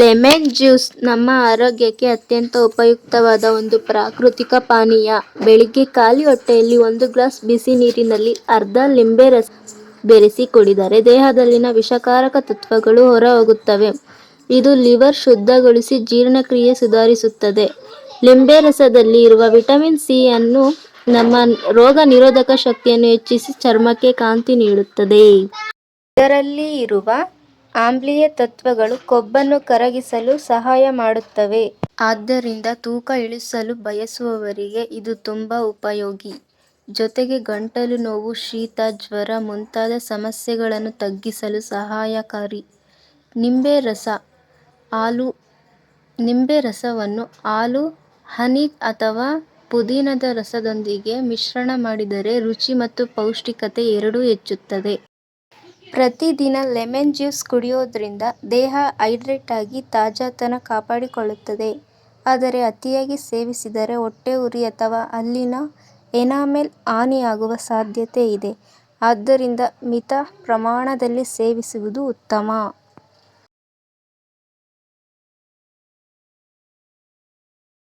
Lemon juice ನಮ್ಮ ಆರೋಗ್ಯಕ್ಕೆ ಅತ್ಯಂತ ಉಪಯುಕ್ತವಾದ ಒಂದು ಪ್ರಾಕೃತಿಕ ಪಾನೀಯ. ಬೆಳಿಗ್ಗೆ ಖಾಲಿ ಹೊಟ್ಟೆಯಲ್ಲಿ ಒಂದು ಗ್ಲಾಸ್ ಬಿಸಿ ನೀರಿನಲ್ಲಿ ಅರ್ಧ ಲಿಂಬೆ ರಸ ಬೆರೆಸಿ ಕುಡಿದರೆ ದೇಹದಲ್ಲಿನ ವಿಷಕಾರಕ ತತ್ವಗಳು ಹೊರಹೋಗುತ್ತವೆ. ಇದು ಲಿವರ್ ಶುದ್ಧಗೊಳಿಸಿ ಜೀರ್ಣಕ್ರಿಯೆ ಸುಧಾರಿಸುತ್ತದೆ. ಲಿಂಬೆ ರಸದಲ್ಲಿ ಇರುವ ವಿಟಮಿನ್ ಸಿ ಅನ್ನು ನಮ್ಮ ರೋಗ ನಿರೋಧಕ ಶಕ್ತಿಯನ್ನು ಹೆಚ್ಚಿಸಿ ಚರ್ಮಕ್ಕೆ ಕಾಂತಿ ನೀಡುತ್ತದೆ. ಇದರಲ್ಲಿ ಇರುವ ಆಮ್ಲೀಯ ತತ್ವಗಳು ಕೊಬ್ಬನ್ನು ಕರಗಿಸಲು ಸಹಾಯ ಮಾಡುತ್ತವೆ. ಆದ್ದರಿಂದ ತೂಕ ಇಳಿಸಲು ಬಯಸುವವರಿಗೆ ಇದು ತುಂಬಾ ಉಪಯೋಗಿ. ಜೊತೆಗೆ ಗಂಟಲು ನೋವು, ಶೀತ, ಜ್ವರ ಮುಂತಾದ ಸಮಸ್ಯೆಗಳನ್ನು ತಗ್ಗಿಸಲು ಸಹಾಯಕಾರಿ. ನಿಂಬೆ ರಸ, ಹಾಲು, ನಿಂಬೆ ರಸವನ್ನು ಹಾಲು, ಹನಿ ಅಥವಾ ಪುದೀನದ ರಸದೊಂದಿಗೆ ಮಿಶ್ರಣ ಮಾಡಿದರೆ ರುಚಿ ಮತ್ತು ಪೌಷ್ಟಿಕತೆ ಎರಡೂ ಹೆಚ್ಚುತ್ತದೆ. ಪ್ರತಿದಿನ ಲೆಮನ್ ಜ್ಯೂಸ್ ಕುಡಿಯೋದ್ರಿಂದ ದೇಹ ಹೈಡ್ರೇಟ್ ಆಗಿ ತಾಜಾತನ ಕಾಪಾಡಿಕೊಳ್ಳುತ್ತದೆ. ಆದರೆ ಅತಿಯಾಗಿ ಸೇವಿಸಿದರೆ ಹೊಟ್ಟೆಯುರಿ ಅಥವಾ ಅಲ್ಲಿನ ಎನಾಮೆಲ್ ಹಾನಿಯಾಗುವ ಸಾಧ್ಯತೆ ಇದೆ. ಆದ್ದರಿಂದ ಮಿತ ಪ್ರಮಾಣದಲ್ಲಿ ಸೇವಿಸುವುದು ಉತ್ತಮ.